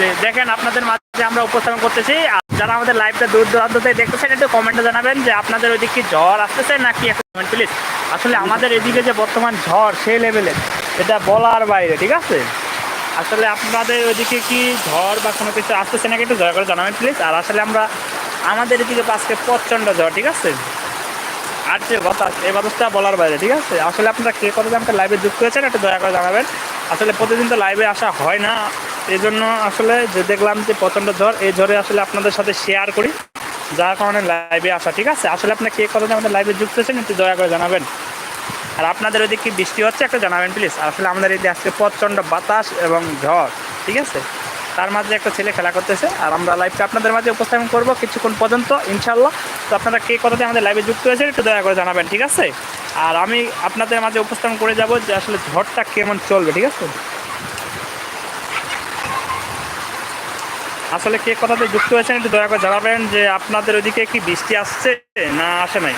যে দেখেন, আপনাদের মাঝে আমরা উপস্থাপন করতেছি। যারা আমাদের লাইভটা দূর দূরান্ত থেকে দেখতেছেন, একটু কমেন্টে জানাবেন যে আপনাদের ওইদিকে কি ঝড় আসতেছে নাকি কমেন্ট প্লিজ আসলে আমাদের এদিকে যে বর্তমান ঝড় সেই লেভেলের এটা বলার বাইরে, ঠিক আছে? আসলে আপনাদের ওইদিকে কি ঝড় বা কোনো কিছু আসতেছে নাকি একটু দয়া করে জানাবেন প্লিজ আর আসলে আমরা, আমাদের এদিকে আজকে প্রচণ্ড ঝড় ঠিক আছে? আর যে বাতাস, এই বাতাসটা বলার বাইরে, ঠিক আছে? আসলে আপনারা কে কতজন আমাকে লাইভে যুক্ত হয়েছেন একটু দয়া করে জানাবেন। আসলে প্রতিদিন তো লাইভে আসা হয় না। এই জন্য আসলে যে দেখলাম যে প্রচণ্ড ঝড়, এই ঝড়ে আসলে আপনাদের সাথে শেয়ার করি। যার কারণে লাইভে আসা, ঠিক আছে? আসলে আপনার কে কতজন আমাদের লাইভে যুক্ত হয়েছেন একটু দয়া করে জানাবেন। আর আপনাদের ওইদিকে কি বৃষ্টি হচ্ছে একটা জানাবেন প্লিজ আসলে আমাদের এই আজকে প্রচণ্ড বাতাস এবং ঝড়, ঠিক আছে? তার মাঝে একটা ছেলে খেলা করতেছে, আর আমরা লাইভটা আপনাদের মাঝে উপস্থাপন করব কিছুক্ষণ পর্যন্ত ইনশাল্লাহ তো আপনারা কে কথাতে আমাদের লাইভে যুক্ত হয়েছে একটু দয়া করে জানাবেন, ঠিক আছে? আর আমি আপনাদের মাঝে উপস্থাপন করে যাব যে আসলে ঝড়টা কেমন চলবে, ঠিক আছে? আসলে কে কথাতে যুক্ত হয়েছেন একটু দয়া করে জানাবেন যে আপনাদের ওইদিকে কি বৃষ্টি আসছে না আসে নাই?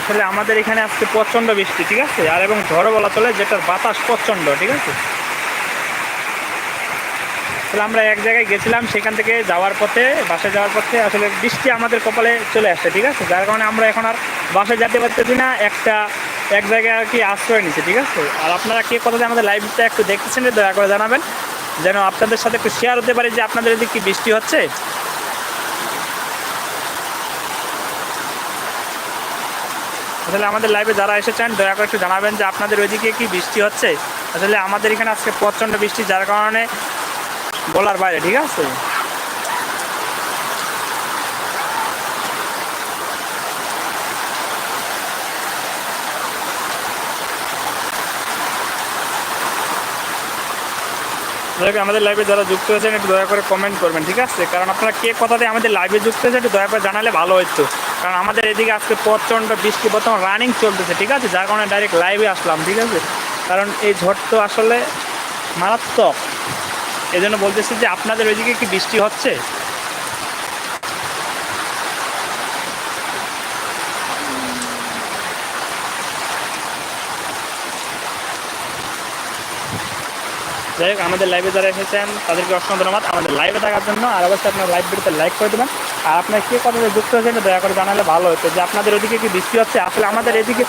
আসলে আমাদের এখানে আজকে প্রচণ্ড বৃষ্টি, ঠিক আছে? আর এবং ঝড়ও বলা চলে যেটার বাতাস প্রচণ্ড, ঠিক আছে? আসলে আমরা এক জায়গায় গেছিলাম, সেখান থেকে যাওয়ার পথে, বাসে যাওয়ার পথে আসলে বৃষ্টি আমাদের কপালে চলে আসছে, ঠিক আছে? যার কারণে আমরা এখন আর বাসে যেতে পারতেছি না, একটা, এক জায়গায় আর কি আশ্রয় নিচ্ছে, ঠিক আছে? আর আপনারা কে কথা আমাদের লাইভটা একটু দেখতেছেন দয়া করে জানাবেন, যেন আপনাদের সাথে একটু শেয়ার হতে পারি যে আপনাদের এদিকে কি বৃষ্টি হচ্ছে। আসলে আমাদের লাইভে যারা এসেছেন, দয়া করে একটু জানাবেন যে আপনাদের ওইদিকে কি বৃষ্টি হচ্ছে। আসলে আমাদের এখানে আজকে প্রচণ্ড বৃষ্টি, যার কারণে বলার বাইরে, ঠিক আছে? আমাদের লাইভে যারা যুক্ত হয়েছেন একটু দয়া করে কমেন্ট করবেন, ঠিক আছে? কারণ আপনারা কে কথাতে আমাদের লাইভে যুক্ত হয়েছে একটু দয়া করে জানালে ভালো হতো কারণ আমাদের এদিকে আজকে প্রচণ্ড বৃষ্টি, বর্তমান রানিং চলতেছে, ঠিক আছে? যার কারণে ডাইরেক্ট লাইভে আসলাম, ঠিক আছে? কারণ এই ঝড় তো আসলে মারাত্মক। এই জন্য বলতেছি যে আপনাদের ওইদিকে কি বৃষ্টি হচ্ছে? যাই হোক, আমাদের লাইভে যারা এসেছেন, তাদেরকে অসংখ্য ধন্যবাদ। আমাদের লাইভে থাকার জন্য, আর অবশ্যই আপনার লাইভ ভিডিওতে লাইক করে দেবেন। আর আপনার কে কথাতে যুক্ত হয়েছেন দয়া করে জানালে ভালো হতো। যে আপনাদের ওদিকে কি বৃষ্টি হচ্ছে? আসলে আমাদের এদিকে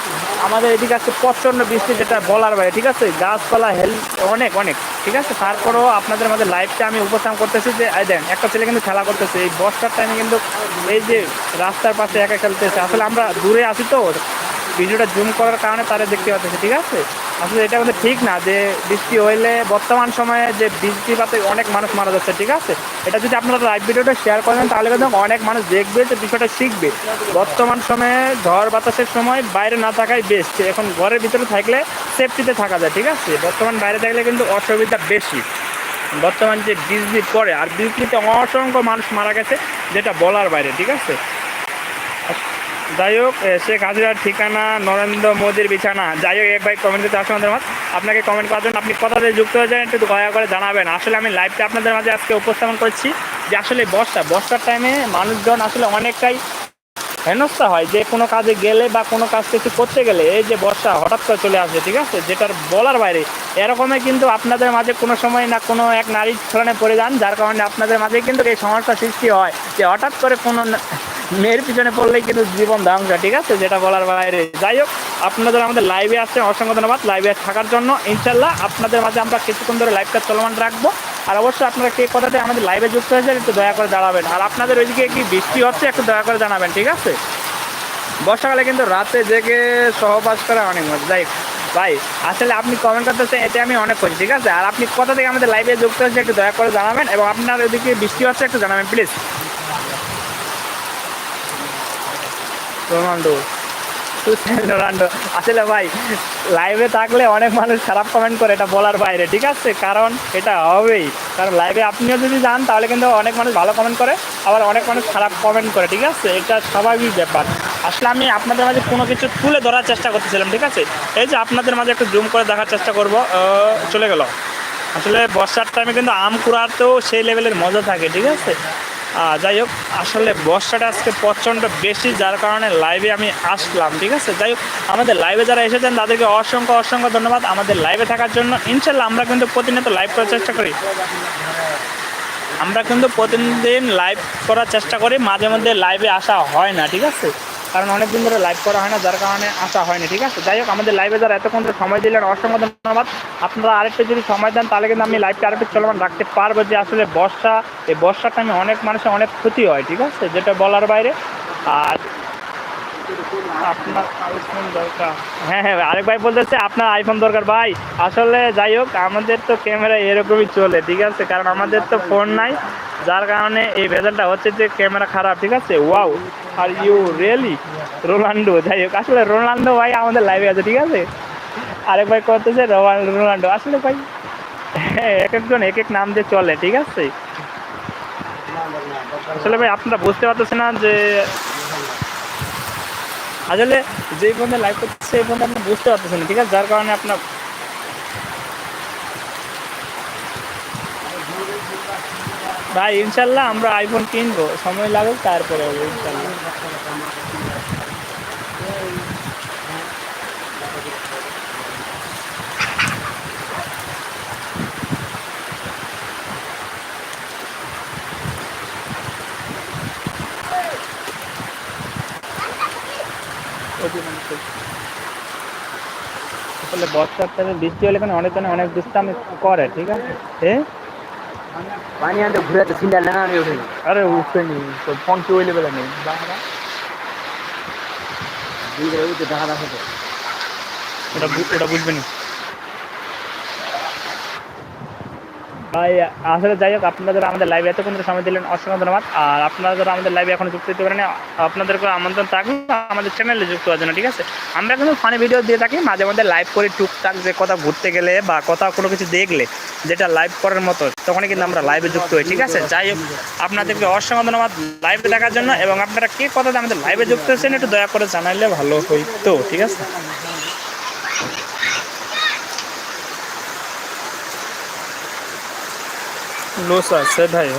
আমাদের এদিকে আছে প্রচণ্ড বৃষ্টি, যেটা বলার বাইরে, ঠিক আছে? গাছপালা, হেল, অনেক অনেক, ঠিক আছে? তারপরেও আপনাদের মাঝে লাইভটা আমি উপস্থাপন করতেছি যে দেন, একটা ছেলে কিন্তু খেলা করতেছে। এই বর্ষার টাইমে কিন্তু এই যে রাস্তার পাশে একা খেলতেছে। আসলে আমরা দূরে আছি তো ভিডিওটা জুম করার কারণে তারা দেখতে পাচ্ছে, ঠিক আছে? আসলে এটা কিন্তু ঠিক না যে বৃষ্টি হইলে বর্তমান সময়ে যে বৃষ্টিপাতে অনেক মানুষ মারা যাচ্ছে, ঠিক আছে? এটা যদি আপনারা লাইভ ভিডিওটা শেয়ার করেন, তাহলে কিন্তু অনেক মানুষ দেখবে যে বিষয়টা শিখবে। বর্তমান সময়ে ঝড় বাতাসের সময় বাইরে না থাকাই বেস্ট এখন ঘরের ভিতরে থাকলে সেফটিতে থাকা যায়, ঠিক আছে? বর্তমান বাইরে থাকলে কিন্তু অসুবিধা বেশি। বর্তমান যে বৃষ্টি পড়ে, আর বৃষ্টিতে অসংখ্য মানুষ মারা গেছে, যেটা বলার বাইরে, ঠিক আছে? যাই হোক শেখ হাসিনার ঠিকানা, নরেন্দ্র মোদীর বিছানা। যাই হোক, এক ভাই কমেন্ট করতে আসুন আমাদের আপনাকে কমেন্ট করার জন্য আপনি দিয়ে যুক্ত হয়ে যান একটু দয়া করে জানাবেন। আসলে আমি লাইভটা আপনাদের মাঝে আজকে উপস্থাপন করছি যে আসলে বর্ষা, বর্ষার টাইমে মানুষজন আসলে অনেকটাই হেনস্থা হয় যে কোনো কাজে গেলে বা কোনো কাজ কিছু করতে গেলে এই যে বর্ষা হঠাৎ করে চলে আসে ঠিক আছে? যেটার বলার বাইরে। এরকমই কিন্তু আপনাদের মাঝে কোনো সময় না কোনো এক নারীর ছড়ানে পড়ে যান, যার কারণে আপনাদের মাঝে কিন্তু এই সমস্যার সৃষ্টি হয় যে হঠাৎ করে কোনো মেয়ের পিছনে পড়লেই কিন্তু জীবন ধ্বংস, ঠিক আছে? যেটা বলার বাইরে। যাই হোক, আপনাদের আমাদের লাইভে আসছেন অসংখ্য ধন্যবাদ লাইভে থাকার জন্য। ইনশাল্লাহ আপনাদের মাঝে আমরা কিছুক্ষণ ধরে লাইভটা চলমান রাখব। আর অবশ্যই আপনারা কে কথাতে আমাদের লাইভে যুক্ত হয়েছেন একটু দয়া করে জানাবেন। আর আপনাদের ওইদিকে কি বৃষ্টি হচ্ছে একটু দয়া করে জানাবেন, ঠিক আছে? বর্ষাকালে কিন্তু রাতে জেগে সহবাস করা অনেক মজা। যাই ভাই, আসলে আপনি কমেন্ট করতেছেন, এতে আমি অনেক খুশি, ঠিক আছে? আর আপনি কোথা থেকে আমাদের লাইভে যুক্ত হয়েছে একটু দয়া করে জানাবেন, এবং আপনার ওইদিকে বৃষ্টি হচ্ছে একটু জানাবেন প্লিজ রোনাল্ডো। রোনাল্ডো। আসলে ভাই লাইভে থাকলে অনেক মানুষ খারাপ কমেন্ট করে, এটা বলার বাইরে, ঠিক আছে? কারণ এটা হবেই। কারণ লাইভে আপনিও যদি যান, তাহলে কিন্তু অনেক মানুষ ভালো কমেন্ট করে, আবার অনেক মানুষ খারাপ কমেন্ট করে, ঠিক আছে? এটা স্বাভাবিক ব্যাপার। আসলে আমি আপনাদের মাঝে কোনো কিছু তুলে ধরার চেষ্টা করতেছিলাম, ঠিক আছে? এই যে আপনাদের মাঝে একটু জুম করে দেখার চেষ্টা করব চলে গেল। আসলে বর্ষার টাইমে কিন্তু আম কুড়াতেও সেই লেভেলের মজা থাকে, ঠিক আছে? যাই হোক, আসলে বর্ষাটা আজকে প্রচণ্ড বেশি, যার কারণে লাইভে আমি আসলাম, ঠিক আছে? যাই হোক, আমাদের লাইভে যারা এসেছেন, তাদেরকে অসংখ্য অসংখ্য ধন্যবাদ। আমাদের লাইভে থাকার জন্য ইনশাল্লাহ আমরা কিন্তু প্রতিনিয়ত লাইভ করার চেষ্টা করি। আমরা কিন্তু প্রতিদিন লাইভ করার চেষ্টা করি, মাঝে মধ্যে লাইভে আসা হয় না, ঠিক আছে? কারণ অনেক দিন ধরে লাইভ করা হয় না, যার কারণে আসা হয়নি, ঠিক আছে? যাই হোক, আমাদের লাইভে যারা এতক্ষণ ধরে সময় দিলেন, অসংখ্য ধন্যবাদ। আপনারা আরেকটু যদি সময় দেন, তাহলে কিন্তু আমি লাইভটা আরেকটু চলমান রাখতে পারব যে আসলে বর্ষা, এই বর্ষার টাইমে অনেক মানুষের অনেক ক্ষতি হয়, ঠিক আছে? যেটা বলার বাইরে। আর আপনার আইফোন দরকার। হ্যাঁ হ্যাঁ আরেক ভাই বলতেছে, আপনার আইফোন দরকার ভাই। আসলে যাই হোক, আমাদের তো ক্যামেরা এরকমই চলে, ঠিক আছে? কারণ আমাদের তো ফোন নাই, যার কারণে এই ভেজালটা হচ্ছে যে ক্যামেরা খারাপ, ঠিক আছে? Wow are you really Ronaldo যাই হোক, আসলে রোনাল্ডো ভাই আমাদের লাইভে আছে, ঠিক আছে? আরেক ভাই করতেছে রোনাল- রোনাল্ডো আসলে ভাই, এক একজন এক এক নাম দিয়ে চলে, ঠিক আছে? আসলে ভাই, আপনারা বুঝতে পারতেছেন না যে আসলে যে ফোনে লাইভ করছে সেই ফোনে আপনি বুঝতে পারতেছেন ঠিক আছে? যার কারণে আপনার ভাই, ইনশাল্লাহ আমরা আইফোন কিনবো। সময় লাগুক, তারপরে হবে, ইনশাল্লাহ। আসলে বর্ষার বৃষ্টি হলে এখানে অনেক অনেক দুষ্টামি করে, ঠিক আছে? এ? পানি আনতে ঘুরে তো সিন্ডাল না আমি ওঠেনি আরে উঠেনি তো ফোন কি হইলে বেলা নেই বাংলা দিকে উঠে দাঁড়া এটা ওটা বুঝবেন ভাই আসলে যাই হোক, আপনাদের আমাদের লাইভে এতক্ষণ সময় দিলেন, অসংখ্য ধন্যবাদ। আর আপনারা যারা আমাদের লাইভে এখন যুক্ত হতে পারেন, আপনাদেরকে আমন্ত্রণ থাকবে আমাদের চ্যানেলে যুক্ত হওয়ার জন্য, ঠিক আছে? আমরা কিন্তু ফানি ভিডিও দিয়ে থাকি, মাঝে মধ্যে লাইভ করে টুকটাক, যে কথা ঘুরতে গেলে বা কথা কোনো কিছু দেখলে, যেটা লাইভ করার মতো, তখনই কিন্তু আমরা লাইভে যুক্ত হই, ঠিক আছে? যাই হোক, আপনাদেরকে অসংখ্য ধন্যবাদ লাইভে দেখার জন্য, এবং আপনারা কে কথাতে আমাদের লাইভে যুক্ত হয়েছেন, একটু দয়া করে জানাইলে ভালো হইতো, ঠিক আছে? লোসা সেটাই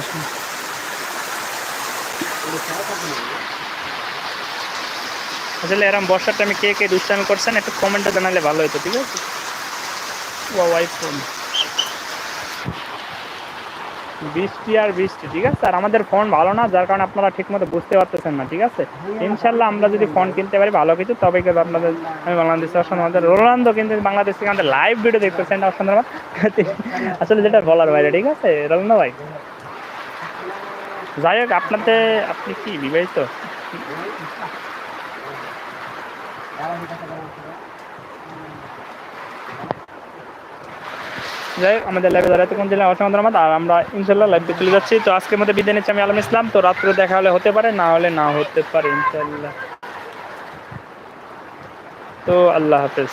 আসলে এরম বর্ষার টাইমে কে কে দুষ্টামি করছেন একটু কমেন্টে জানালে ভালো হতো ঠিক আছে? ও আইফোন বৃষ্টি আর বৃষ্টি, ঠিক আছে? আর আমাদের ফোন ভালো না, যার কারণে আপনারা ঠিক মতো বুঝতে পারতেছেন না, ঠিক আছে? ইনশাল্লাহ আমরা যদি ফোন কিনতে পারি, ভালো কিছু। তবে কিন্তু আপনাদের, আমি বাংলাদেশে আসলে আমাদের কিন্তু বাংলাদেশ থেকে আমাদের লাইভ ভিডিও দেখতেছেন অসন্ধ্র আসলে যেটা বলার বাইরে, ঠিক আছে? রোনালদো ভাই। যাই হোক, আপনাদের, আপনি কি বিবাহিত? যাই হোক, আমাদের লাইভে দাঁড়াতে কোন জেলায় অসংখ্য ধন্যবাদ আর আমরা ইনশাল্লাহ লাইভে চলে যাচ্ছি। তো আজকের মধ্যে বিদায় নিচ্ছি আমি আলম ইসলাম। তো রাত্রে দেখা হলে হতে পারে, না হলে না হতে পারে ইনশাল্লাহ তো আল্লাহ হাফেজ।